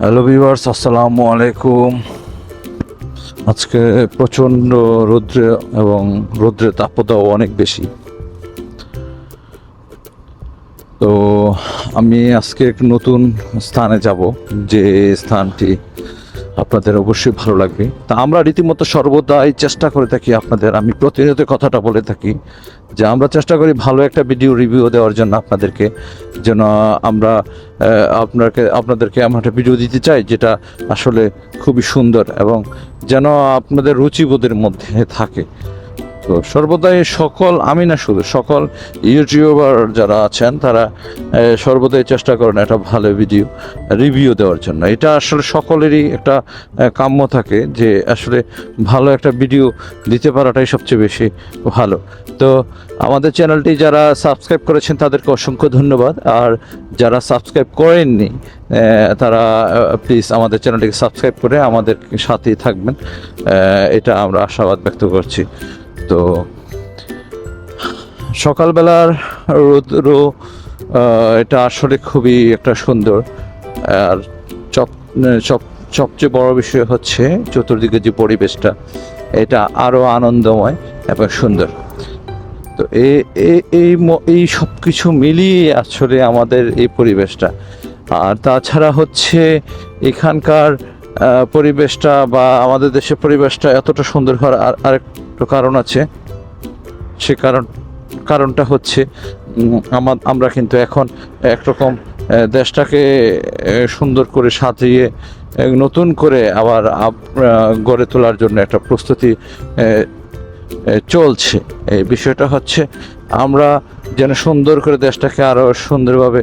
Hello viewers আসসালামু আলাইকুম আজকে প্রচণ্ড রৌদ্রে এবং রৌদ্রে তাপদাও অনেক বেশি। তো আমি আজকে এক নতুন স্থানে যাব, যে স্থানটি আপনাদের অবশ্যই ভালো লাগবে। তা আমরা রীতিমতো সর্বদাই চেষ্টা করে থাকি আপনাদের, আমি প্রতিনিয়ত কথাটা বলে থাকি যে আমরা চেষ্টা করি ভালো একটা ভিডিও রিভিউ দেওয়ার জন্য আপনাদেরকে, যেন আমরা আপনাকে আপনাদেরকে এমন একটা ভিডিও দিতে চাই যেটা আসলে খুবই সুন্দর এবং যেন আপনাদের রুচিবোধের মধ্যে থাকে। তো সর্বদাই সকল, আমি না শুধু, সকল ইউটিউবার যারা আছেন, তারা সর্বদাই চেষ্টা করেন একটা ভালো ভিডিও, রিভিউ দেওয়ার জন্য। এটা আসলে সকলেরই একটা কাম্য থাকে যে আসলে ভালো একটা ভিডিও দিতে পারাটাই সবচেয়ে বেশি ভালো। তো আমাদের চ্যানেলটি যারা সাবস্ক্রাইব করেছেন, তাদেরকে অসংখ্য ধন্যবাদ। আর যারা সাবস্ক্রাইব করেননি তারা প্লিজ আমাদের চ্যানেলটিকে সাবস্ক্রাইব করে আমাদের সাথেই থাকবেন। এটা আমরা আশাবাদ ব্যক্ত করছি। তো সকালবেলার রৌদ্র এটা আসলে খুবই একটা সুন্দর। আর চপ সব সবচেয়ে বড় বিষয় হচ্ছে চতুর্দিকে যে পরিবেশটা, এটা আরও আনন্দময় এবং সুন্দর। তো এই এই- এই সব কিছু মিলিয়ে আসলে আমাদের এই পরিবেশটা। আর তাছাড়া হচ্ছে এখানকার পরিবেশটা বা আমাদের দেশের পরিবেশটা এতটা সুন্দর হওয়ার আর আরেকটা কারণ আছে। সে কারণ, কারণটা হচ্ছে আমার আমরা কিন্তু এখন একরকম দেশটাকে সুন্দর করে সাজিয়ে নতুন করে আবার গড়ে তোলার জন্য একটা প্রস্তুতি চলছে। এই বিষয়টা হচ্ছে, আমরা যেন সুন্দর করে দেশটাকে আরও সুন্দরভাবে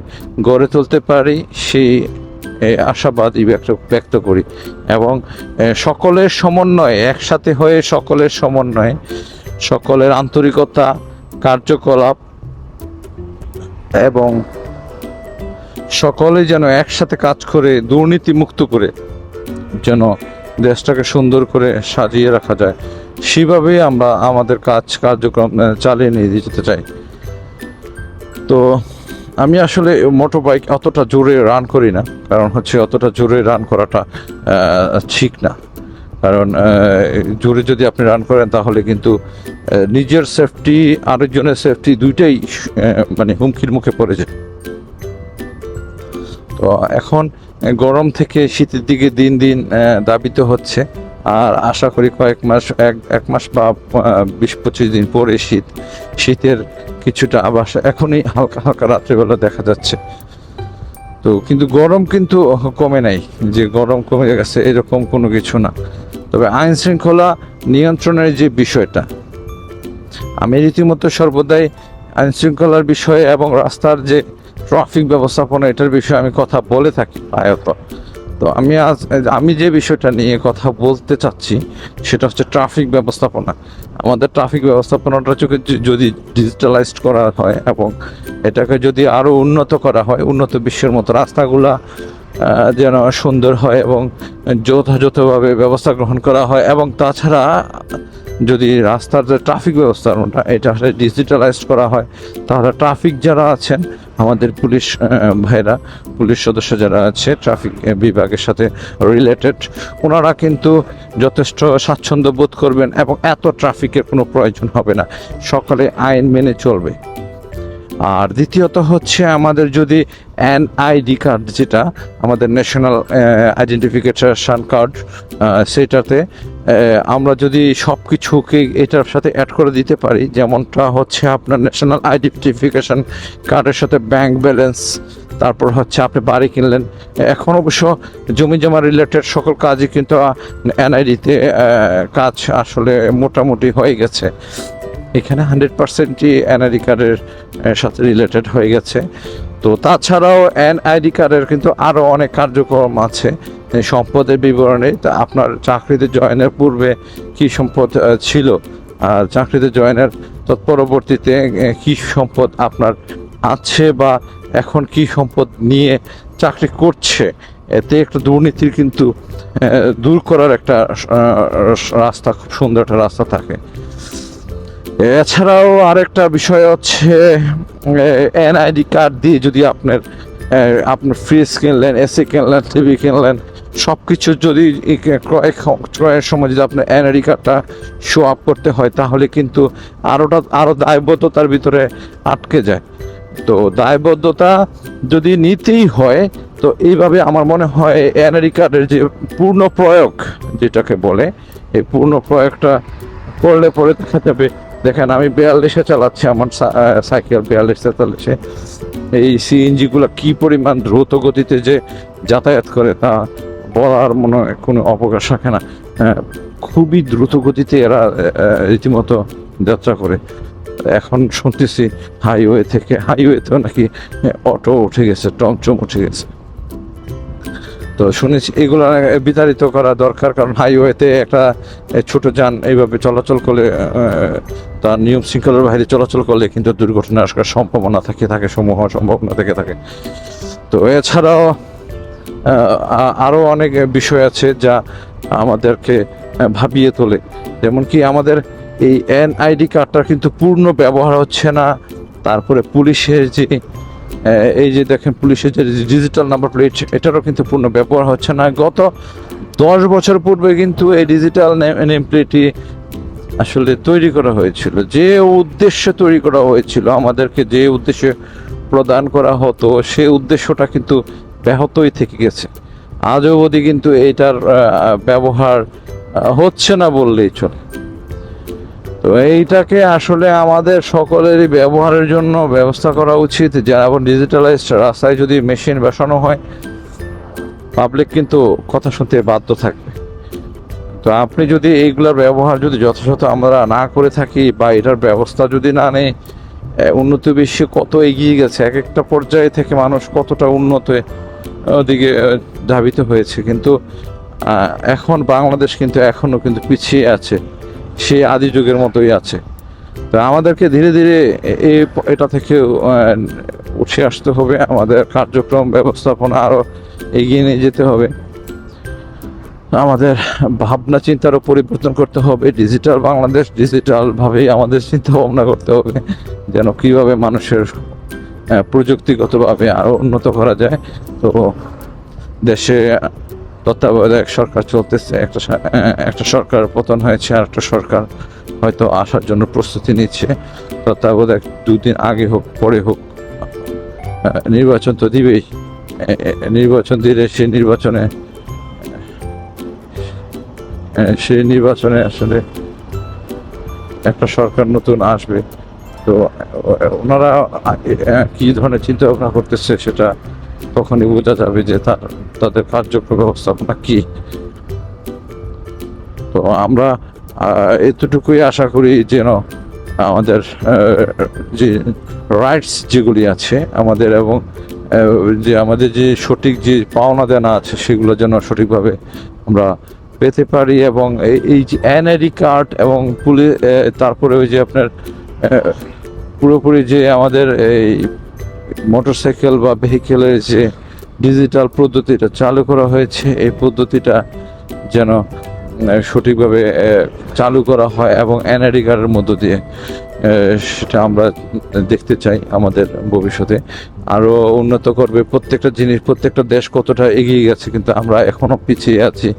গড়ে তুলতে পারি, সেই ব্যক্ত ব্যক্ত করি। এবং সকলের সমন্বয়ে, একসাথে হয়ে সকলের সমন্বয়ে, সকলের আন্তরিকতা, কার্যকলাপ এবং সকলে যেন একসাথে কাজ করে দুর্নীতি মুক্ত করে, যেন দেশটাকে সুন্দর করে সাজিয়ে রাখা যায়। সেভাবেই আমরা আমাদের কাজ, কার্যক্রম চালিয়ে নিয়ে যেতে চাই। তো আমি আসলে মোটর বাইক অতটা জোরে রান করি না, কারণ হচ্ছে অতটা জোরে রান করাটা ঠিক না। কারণ জোরে যদি আপনি রান করেন তাহলে কিন্তু নিজের সেফটি আরেকজনের সেফটি দুইটাই মানে হুমকির মুখে পড়ে যায়। তো এখন গরম থেকে শীতের দিকে দিন দিন দাবিত হচ্ছে। আর আশা করি কয়েক মাস, এক এক মাস বা বিশ, পঁচিশ দিন পরে শীত, শীতের কিছুটা আবাস এখনই হালকা হালকা রাত্রেবেলা দেখা যাচ্ছে। তো কিন্তু গরম কিন্তু কমে নাই, যে গরম কমে গেছে এরকম কোনো কিছু না। তবে আইন শৃঙ্খলা নিয়ন্ত্রণের যে বিষয়টা, আমি রীতিমতো সর্বদাই আইন শৃঙ্খলার বিষয়ে এবং রাস্তার যে ট্রাফিক ব্যবস্থাপনা, এটার বিষয়ে আমি কথা বলে থাকি প্রায়ত। তো আমি আজ আমি যে বিষয়টা নিয়ে কথা বলতে চাচ্ছি, সেটা হচ্ছে ট্রাফিক ব্যবস্থাপনা। আমাদের ট্রাফিক ব্যবস্থাপনাটা চোখে য- যদি ডিজিটালাইজড করা হয় এবং এটাকে যদি আরও উন্নত করা হয়, উন্নত বিশ্বের মতো, রাস্তাগুলা যেন সুন্দর হয় এবং যথাযথভাবে ব্যবস্থা গ্রহণ করা হয় এবং তাছাড়া যদি রাস্তার যে ট্রাফিক ব্যবস্থাপনাটা, এটা আসলে ডিজিটালাইজড করা হয়, তাহলে ট্রাফিক যারা আছেন, আমাদের পুলিশ ভাইরা, পুলিশ সদস্য যারা আছে ট্রাফিক বিভাগের সাথে রিলেটেড ওনারা কিন্তু যথেষ্ট স্বাচ্ছন্দ্য বোধ করবেন এবং এত ট্রাফিকের কোনো প্রয়োজন হবে না। সকলে আইন মেনে চলবে। আর দ্বিতীয়ত হচ্ছে আমাদের যদি এনআইডি কার্ড যেটা আমাদের ন্যাশনাল আইডেন্টিফিকেশন কার্ড সেটাতে আমরা যদি সব কিছুকে এটার সাথে অ্যাড করে দিতে পারি, যেমনটা হচ্ছে আপনার ন্যাশনাল আইডেন্টিফিকেশন কার্ডের সাথে ব্যাংক ব্যালেন্স তারপর হচ্ছে আপনি বাড়ি কিনলেন। এখন অবশ্য জমি জমা রিলেটেড সকল কাজই কিন্তু এনআইডিতে কাজ আসলে মোটামুটি হয়ে গেছে। এখানে হান্ড্রেড পার্সেন্টই এনআইডি কার্ডের সাথে রিলেটেড হয়ে গেছে। তো তাছাড়াও এনআইডি কার্ডের কিন্তু আরও অনেক কার্যক্রম আছে। সম্পদের বিবরণে আপনার চাকরিতে জয়েনের পূর্বে কি সম্পদ ছিল? আর চাকরিতে জয়েনের তৎপরবর্তীতে কি সম্পদ আপনার আছে বা এখন কি সম্পদ নিয়ে চাকরি করছে? এতে একটা দুর্নীতির কিন্তু দূর করার একটা রাস্তা, খুব সুন্দর একটা রাস্তা থাকে। এছাড়াও আরেকটা বিষয় হচ্ছে এনআইডি কার্ড দিয়ে যদি আপনার আপনার ফ্রিজ কিনলেন, এসি কিনলেন, টিভি কিনলেন সব কিছু যদি ক্রয় ক্রয়ের সময় যদি আপনার এনআরই কার্ডটা শো আপ করতে হয়, তাহলে কিন্তু আরোটা আরও দায়বদ্ধতার ভিতরে আটকে যায়। তো দায়বদ্ধতা যদি নিতেই হয়, তো এইভাবে আমার মনে হয় এনআরই কার্ডের যে পূর্ণ প্রয়োগ, যেটাকে বলে, এই পূর্ণ প্রয়োগটা করলে পরে দেখা যাবে। দেখেন, আমি বিয়াল্লিশে চালাচ্ছি, আমার সাইকেল বিয়াল্লিশ তেতাল্লিশে এই সিএনজিগুলো কি পরিমাণ দ্রুত গতিতে যে যাতায়াত করে তা বলার মনে হয় কোনো অবকাশ রাখে না। আহ, খুবই দ্রুত গতিতে এরা রীতিমতো যাত্রা করে। এখন শুনতেছি হাইওয়ে থেকে হাইওয়েতেও নাকি অটো উঠে গেছে টমটম উঠে গেছে। তো শুনেছি এগুলো বিতাড়িত করা দরকার কারণ হাইওয়েতে একটা ছোট যান এইভাবে চলাচল করলে তার নিয়ম শৃঙ্খলার বাইরে চলাচল করলে কিন্তু দুর্ঘটনা আসার সম্ভাবনা থাকে থাকে সমূহ সম্ভাবনা থেকে থাকে। তো এছাড়াও আহ, আ- আরও অনেক বিষয় আছে যা আমাদেরকে ভাবিয়ে তোলে। যেমন কি আমাদের এই এনআইডি কার্ডটা কিন্তু পূর্ণ ব্যবহার হচ্ছে না। তারপরে পুলিশের যে এই যে দেখেন পুলিশের যে ডিজিটাল নাম্বার প্লেট এটারও কিন্তু পূর্ণ ব্যবহার হচ্ছে না। গত দশ বছর পূর্বে কিন্তু এই ডিজিটাল নেম প্লেটটি আসলে তৈরি করা হয়েছিল। যে উদ্দেশ্য তৈরি করা হয়েছিল আমাদেরকে যে উদ্দেশ্যে প্রদান করা হতো সেই উদ্দেশ্যটা কিন্তু ব্যাহতই থেকে গেছে। আজ অবধি কিন্তু এটার ব্যবহার হচ্ছে না বললেই চলে। তো এইটাকে আসলে আমাদের সকলেরই ব্যবহারের জন্য ব্যবস্থা করা উচিত। যেমন ডিজিটালাইজড রাস্তায় যদি মেশিন বসানো হয় পাবলিক কিন্তু কথা শুনতে বাধ্য থাকবে। তো আপনি যদি এইগুলোর ব্যবহার যদি যথাযথ আমরা না করে থাকি বা এটার ব্যবস্থা যদি না নেই উন্নত বিশ্বে কত এগিয়ে গেছে, এক একটা পর্যায়ে থেকে মানুষ কতটা উন্নত আহ, ধাবিত হয়েছে। কিন্তু এখন বাংলাদেশ কিন্তু এখনও কিন্তু পিছিয়ে আছে। সেই আদি যুগের মতোই আছে। তো আমাদেরকে ধীরে ধীরে এটা থেকে উঠে আসতে হবে। আমাদের কার্যক্রম ব্যবস্থাপনা আরও এগিয়ে নিয়ে যেতে হবে। আমাদের ভাবনা চিন্তারও পরিবর্তন করতে হবে। ডিজিটাল বাংলাদেশ ডিজিটালভাবেই আমাদের চিন্তা ভাবনা করতে হবে। যেন কীভাবে মানুষের প্রযুক্তিগতভাবে আরও উন্নত করা যায়। তো দেশে তত্ত্বাবধায়ক সরকার চলতেছে। একটা একটা সরকার পতন হয়েছে, আর একটা সরকার হয়তো আসার জন্য প্রস্তুতি নিচ্ছে। তত্ত্বাবধায়ক দুদিন আগে হোক, পরে হোক নির্বাচন তো দিবেই। নির্বাচন দিলে সে নির্বাচনে সেই নির্বাচনে আসলে একটা সরকার নতুন আসবে। তো, ওনারা, কি ধরনের চিন্তা ভাবনা করতেছে সেটা তখনই বোঝা যাবে যে তার, তাদের কার্যক্রম ব্যবস্থাপনা কি। তো আমরা এতটুকুই আশা করি যেন আমাদের যে রাইটস যেগুলি আছে আমাদের এবং যে আমাদের যে সঠিক যে পাওনা দেনা আছে সেগুলো যেন সঠিকভাবে আমরা পেতে পারি এবং এই- যে এনআইডি কার্ড এবং পুলিশ তারপরে ওই যে আপনার পুরোপুরি যে আমাদের এই মোটরসাইকেল বা ভেহিকেলের যে ডিজিটাল পদ্ধতিটা চালু করা হয়েছে, এই পদ্ধতিটা যেন সঠিকভাবে চালু করা হয় এবং এনআইডি কার্ডের মধ্য দিয়ে সেটা আমরা দেখতে চাই আমাদের ভবিষ্যতে। আরও উন্নত করবে প্রত্যেকটা জিনিস, প্রত্যেকটা দেশ কতটা এগিয়ে গেছে কিন্তু আমরা এখনও পিছিয়ে আছি।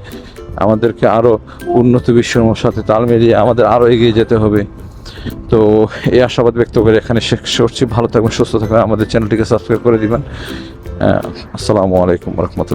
আমাদেরকে আরও উন্নত বিশ্বের সাথে তাল মিলিয়ে আমাদের আরও এগিয়ে যেতে হবে। তো এই আশাবাদ ব্যক্ত করে এখানে শেষ করছি। ভালো থাকবেন, সুস্থ থাকবেন। আমাদের চ্যানেলটিকে সাবস্ক্রাইব করে দিবেন। আসসালামু আলাইকুম রহমতুল্লাহ।